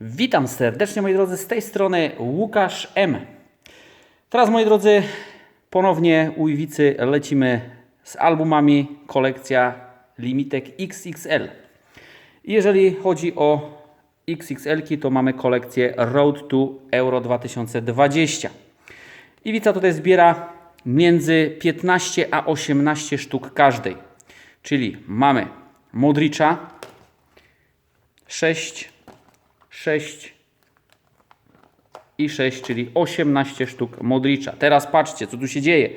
Witam serdecznie moi drodzy, z tej strony Łukasz M. Teraz moi drodzy, ponownie u Iwicy lecimy z albumami kolekcja Limitek XXL. Jeżeli chodzi o XXL, to mamy kolekcję Road to Euro 2020. Iwica tutaj zbiera między 15 a 18 sztuk każdej. Czyli mamy Modricza 6, 6 i 6, czyli 18 sztuk Modricza. Teraz patrzcie, co tu się dzieje.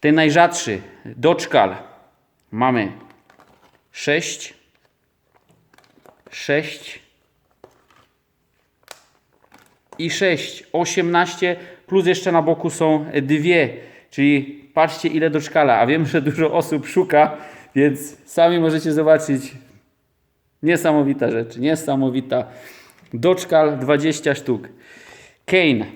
Ten najrzadszy, Doczkal, mamy 6, 6 i 6, 18, plus jeszcze na boku są dwie, czyli patrzcie ile Doczkala, a wiem, że dużo osób szuka, więc sami możecie zobaczyć. Niesamowita rzecz, niesamowita. Doczkal 20 sztuk. Kane.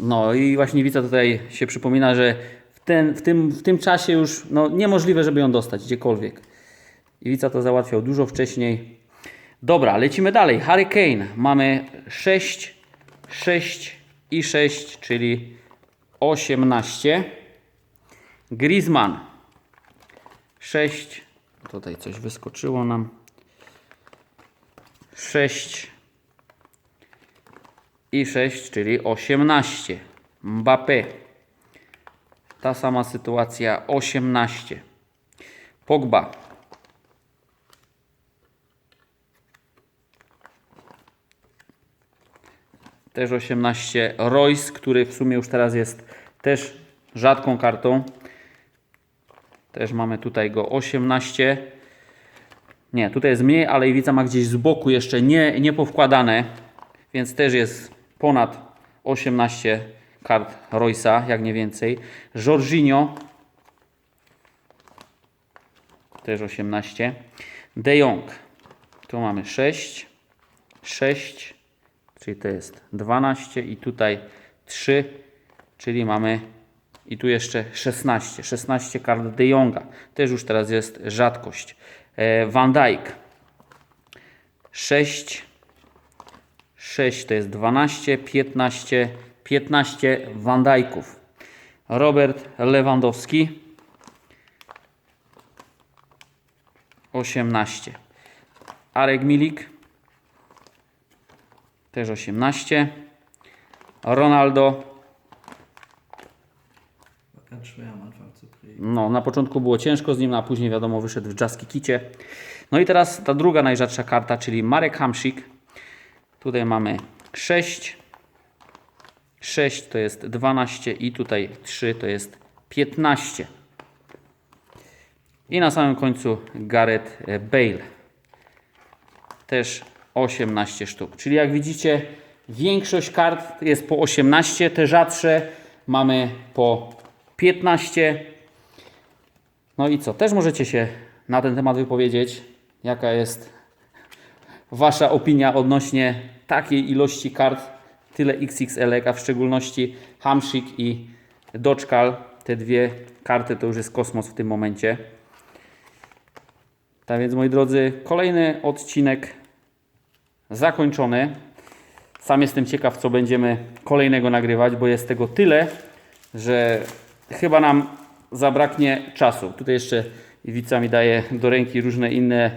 No i właśnie widzę tutaj się przypomina, że w, ten, w, tym, w tym czasie już no, niemożliwe, żeby ją dostać gdziekolwiek. Iwica to załatwiał dużo wcześniej. Dobra, lecimy dalej. Hurricane. Mamy 6, 6 i 6, czyli 18. Griezmann. 6. Tutaj coś wyskoczyło nam. 6 i 6, czyli 18. Mbappé. Ta sama sytuacja 18. Pogba. Też 18. Royce, który w sumie już teraz jest też rzadką kartą. Też mamy tutaj go 18. Nie, tutaj jest mniej, ale Iwica ma gdzieś z boku jeszcze nie, nie powkładane, więc też jest ponad 18 kart Roysa, jak nie więcej. Jorginho też 18. De Jong tu mamy 6, 6, czyli to jest 12 i tutaj 3, czyli mamy i tu jeszcze 16, 16 kart De Jonga. Też już teraz jest rzadkość. E, Van Dijk 6, 6 to jest 12, 15, 15 Van Dijków. Robert Lewandowski 18. Arek Milik też 18. Ronaldo War No, na początku było ciężko z nim, a później wiadomo wyszedł w Jaski Kicie. No i teraz ta druga najrzadsza karta, czyli Marek Hamsik. Tutaj mamy 6. 6 to jest 12 i tutaj 3 to jest 15. I na samym końcu Gareth Bale. Też 18 sztuk. Czyli jak widzicie, większość kart jest po 18, te rzadsze mamy po 15. No i co? Też możecie się na ten temat wypowiedzieć. Jaka jest Wasza opinia odnośnie takiej ilości kart, tyle XXL, a w szczególności Hamsik i Doczkal. Te dwie karty to już jest kosmos w tym momencie. Tak więc moi drodzy, kolejny odcinek zakończony. Sam jestem ciekaw, co będziemy kolejnego nagrywać, bo jest tego tyle, że chyba nam zabraknie czasu. Tutaj jeszcze Iwica mi daje do ręki różne inne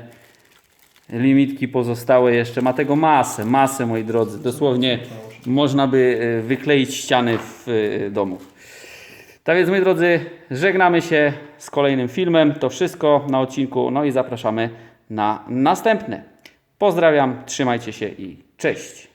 limitki pozostałe jeszcze. Ma tego masę, masę moi drodzy. Dosłownie można by e, wykleić ściany w e, domu. Tak więc moi drodzy, żegnamy się z kolejnym filmem. To wszystko na odcinku. No i zapraszamy na następne. Pozdrawiam, trzymajcie się i cześć.